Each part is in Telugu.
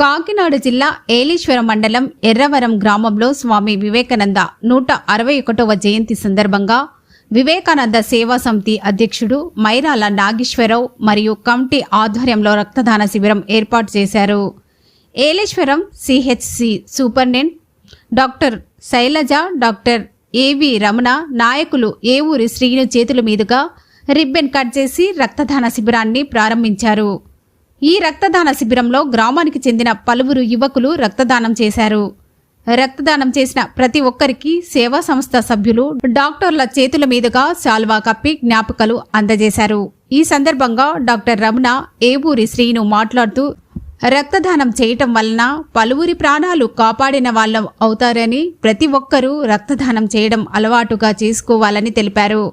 కాకినాడ జిల్లా ఏలీశ్వరం మండలం ఎర్రవరం గ్రామంలో స్వామి వివేకానంద నూట అరవై ఒకటవ జయంతి సందర్భంగా వివేకానంద సేవా సమితి అధ్యక్షుడు మైరాల నాగేశ్వరరావు మరియు కమిటీ ఆధ్వర్యంలో రక్తదాన శిబిరం ఏర్పాటు చేశారు. Yeleswaram CHC superintendent doctor Shailaja doctor A V Ramana నాయకులు ఏవూరి శ్రీను చేతుల మీదుగా రిబ్బన్ కట్ చేసి రక్తదాన శిబిరాన్ని ప్రారంభించారు. ఈ రక్తదాన శిబిరంలో గ్రామానికి చెందిన పలువురు యువకులు రక్తదానం చేశారు. రక్తదానం చేసిన ప్రతి ఒక్కరికి సేవా సంస్థ సభ్యులు డాక్టర్ల చేతుల మీదుగా శాల్వా కప్పి జ్ఞాపకాలు అందజేశారు. ఈ సందర్భంగా డాక్టర్ రమణ ఏవూరి శ్రీను మాట్లాడుతూ రక్తదానం చేయటం వలన పలువురి ప్రాణాలు కాపాడిన వాళ్ళం అవుతారని ప్రతి ఒక్కరూ రక్తదానం చేయడం అలవాటుగా చేసుకోవాలని తెలిపారు.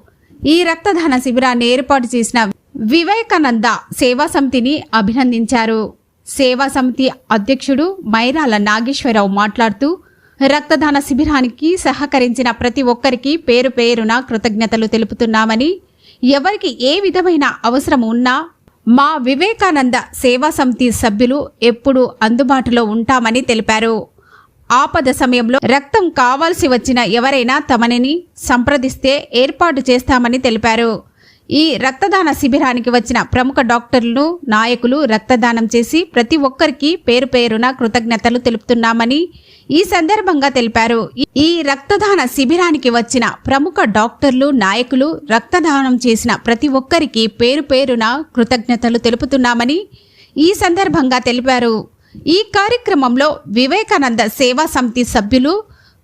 ఈ రక్తదాన శిబిరాన్ని ఏర్పాటు చేసిన వివేకానంద సేవా సమితిని అభినందించారు. సేవా సమితి అధ్యక్షుడు మైరాల నాగేశ్వరరావు మాట్లాడుతూ రక్తదాన శిబిరానికి సహకరించిన ప్రతి ఒక్కరికి పేరు పేరున కృతజ్ఞతలు తెలుపుతున్నామని ఎవరికి ఏ విధమైన అవసరం ఉన్నా మా వివేకానంద సేవా సమితి సభ్యులు ఎప్పుడూ అందుబాటులో ఉంటామని తెలిపారు. ఆపద సమయంలో రక్తం కావాల్సి వచ్చిన ఎవరైనా తమని సంప్రదిస్తే ఏర్పాటు చేస్తామని తెలిపారు. ఈ రక్తదాన శిబిరానికి వచ్చిన ప్రముఖ డాక్టర్లు నాయకులు రక్తదానం చేసి ప్రతి ఒక్కరికి పేరు పేరున కృతజ్ఞతలు తెలుపుతున్నామని ఈ సందర్భంగా తెలిపారు. ఈ రక్తదాన శిబిరానికి వచ్చిన ప్రముఖ డాక్టర్లు నాయకులు రక్తదానం చేసిన ప్రతి ఒక్కరికి పేరు పేరున కృతజ్ఞతలు తెలుపుతున్నామని ఈ సందర్భంగా తెలిపారు. ఈ కార్యక్రమంలో వివేకానంద సేవా సమితి సభ్యులు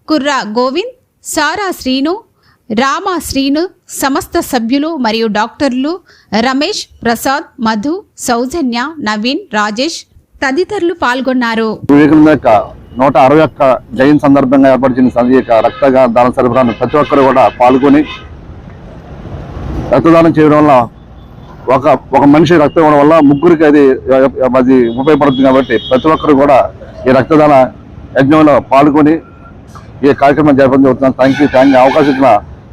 కుర్రా గోవింద్ సారా శ్రీను రామ శ్రీను సమస్త సభ్యులు మరియు డాక్టర్లు రమేష్ ప్రసాద్ మధు సౌజన్య నవీన్ రాజేష్ తదితరులు పాల్గొన్నారు. యొక్క నూట అరవై ఒక్క జయంతి సందర్భంగా ఏర్పరిచిన సంధి యొక్క దాన సరఫరాను ప్రతి ఒక్కరు కూడా పాల్గొని రక్తదానం చేయడం వల్ల ఒక ఒక మనిషి రక్తం ఇవ్వడం వల్ల ముగ్గురికి అది అది ఉపయోగపడుతుంది కాబట్టి ప్రతి ఒక్కరు కూడా ఈ రక్తదాన యజ్ఞంలో పాల్గొని ఈ కార్యక్రమం జరపడం జరుగుతున్నాను థ్యాంక్ యూ థ్యాంక్ అవకాశం ఇచ్చిన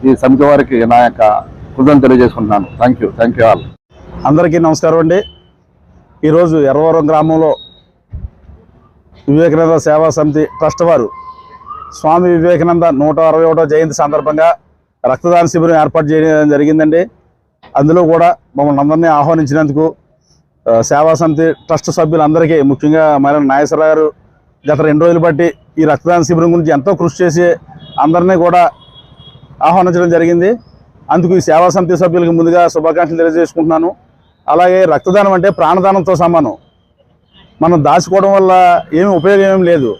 ఈ సమితి వారికి నా యొక్క కృతజ్ఞతలు తెలియజేసుకుంటున్నాను. Thank you thank you all అందరికీ నమస్కారం అండి. ఈరోజు ఎర్రవరం గ్రామంలో వివేకానంద సేవా సమితి ట్రస్ట్ వారు స్వామి వివేకానంద నూట అరవై ఒకటో జయంతి సందర్భంగా రక్తదాన శిబిరం ఏర్పాటు చేయడం జరిగిందండి. అందులో కూడా మమ్మల్ని అందరినీ ఆహ్వానించినందుకు సేవా సమితి ట్రస్ట్ సభ్యులందరికీ ముఖ్యంగా మన నాగేశ్వర గారు గత రెండు రోజులు బట్టి ఈ రక్తదాన శిబిరం గురించి ఎంతో కృషి చేసి అందరినీ కూడా ఆహ్వానించడం జరిగింది. అందుకు ఈ సేవా సమితి సభ్యులకు ముందుగా శుభాకాంక్షలు తెలియజేసుకుంటున్నాను. అలాగే రక్తదానం అంటే ప్రాణదానంతో సమానం. మనం దాచుకోవడం వల్ల ఏమి ఉపయోగం ఏమి లేదు.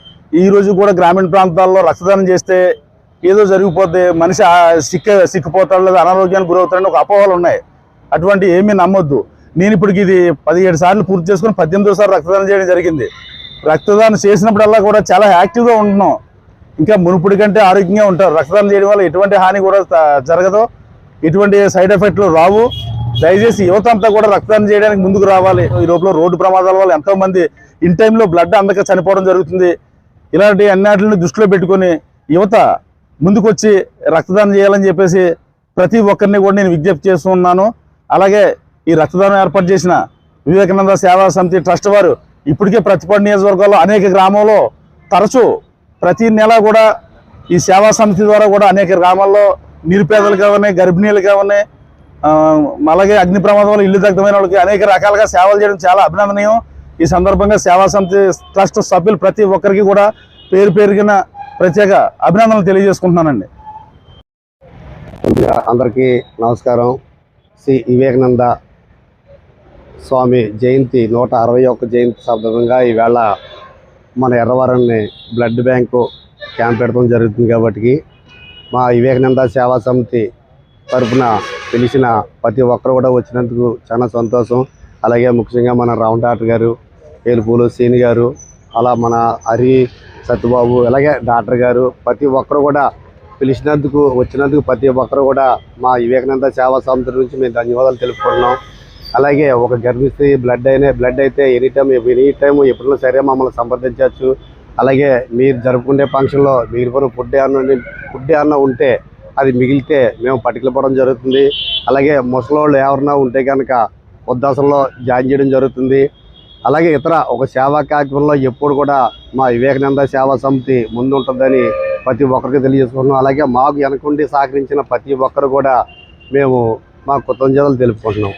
ఈ రోజు కూడా గ్రామీణ ప్రాంతాల్లో రక్తదానం చేస్తే ఏదో జరిగిపోతే మనిషి ఆ సిక్క సిక్కిపోతాడు లేదా అనారోగ్యానికి గురవుతాడని ఒక అపోహలు ఉన్నాయి. అటువంటి ఏమీ నమ్మొద్దు. నేను ఇప్పటికి ఇది పదిహేడు సార్లు పూర్తి చేసుకుని పద్దెనిమిదో సార్లు రక్తదానం చేయడం జరిగింది. రక్తదానం చేసినప్పుడల్లా కూడా చాలా యాక్టివ్గా ఉంటున్నాం. ఇంకా మునుపుడి కంటే ఆరోగ్యంగా ఉంటారు. రక్తదానం చేయడం వల్ల ఎటువంటి హాని కూడా జరగదు. ఎటువంటి సైడ్ ఎఫెక్ట్లు రావు. దయచేసి యువత అంతా కూడా రక్తదానం చేయడానికి ముందుకు రావాలి. ఈ లోపల రోడ్డు ప్రమాదాల వల్ల ఎంతోమంది ఇన్ టైంలో బ్లడ్ అందక చనిపోవడం జరుగుతుంది. ఇలాంటి అన్నిటిని దృష్టిలో పెట్టుకొని యువత ముందుకొచ్చి రక్తదానం చేయాలని చెప్పేసి ప్రతి ఒక్కరిని కూడా నేను విజ్ఞప్తి చేస్తున్నాను అలాగే ఈ రక్తదానం ఏర్పాటు చేసిన వివేకానంద సేవా సమితి ట్రస్ట్ వారు ఇప్పటికే ప్రతిపాడు నియోజకవర్గాల్లో అనేక గ్రామంలో తరచూ ప్రతి నెల కూడా ఈ సేవా సమితి ద్వారా కూడా అనేక గ్రామాల్లో నిరుపేదలు కావని గర్భిణీలు కావని అలాగే అగ్ని ప్రమాదంలో ఇల్లు దగ్ధమైన వాళ్ళకి అనేక రకాలుగా సేవలు చేయడం చాలా అభినందనీయం. ఈ సందర్భంగా సేవా సమితి ట్రస్ట్ సభ్యులు ప్రతి ఒక్కరికి కూడా పేరు పేరుగిన ప్రత్యేక అభినందనలు తెలియజేసుకుంటున్నానండి. అందరికీ నమస్కారం. శ్రీ వివేకానంద స్వామి జయంతి నూట అరవై ఒక్క జయంతి సందర్భంగా ఈవేళ మన ఎర్రవరాన్ని బ్లడ్ బ్యాంకు క్యాంప్ పెడతాం జరుగుతుంది కాబట్టి మా వివేకానంద సేవా సమితి తరఫున పిలిచిన ప్రతి ఒక్కరు కూడా వచ్చినందుకు చాలా సంతోషం. అలాగే ముఖ్యంగా మన రౌండ్ డాక్టర్ గారు ఏలుపూలు సీని గారు అలా మన హరి సత్యబాబు అలాగే డాక్టర్ గారు ప్రతి ఒక్కరు కూడా పిలిచినందుకు వచ్చినందుకు ప్రతి ఒక్కరు కూడా మా వివేకానంద సేవా సమితి నుంచి మేము ధన్యవాదాలు తెలుపుకుంటున్నాం. అలాగే ఒక గర్భిస్త్రీ బ్లడ్ అయినా బ్లడ్ అయితే ఎనీ టైం ఎనీ టైం ఎప్పుడైనా సరే మమ్మల్ని సంప్రదించవచ్చు. అలాగే మీరు జరుపుకునే ఫంక్షన్లో మీరు కూడా ఫుడ్ ఏమన్నా ఫుడ్ అన్న ఉంటే అది మిగిలితే మేము పట్టుకెళ్ళిపోవడం జరుగుతుంది. అలాగే ముసలోళ్ళు ఎవరన్నా ఉంటే కనుక వృద్ధాశ్రమంలో జాయిన్ చేయడం జరుగుతుంది. అలాగే ఇతర ఒక సేవా కార్యక్రమంలో ఎప్పుడు కూడా మా వివేకానంద సేవా సమితి ముందుంటుందని ప్రతి ఒక్కరికి తెలియజేసుకుంటున్నాం. అలాగే మాకు వెనకుండి సహకరించిన ప్రతి ఒక్కరు కూడా మేము మా కృతజ్ఞతలు తెలుపుకుంటున్నాం.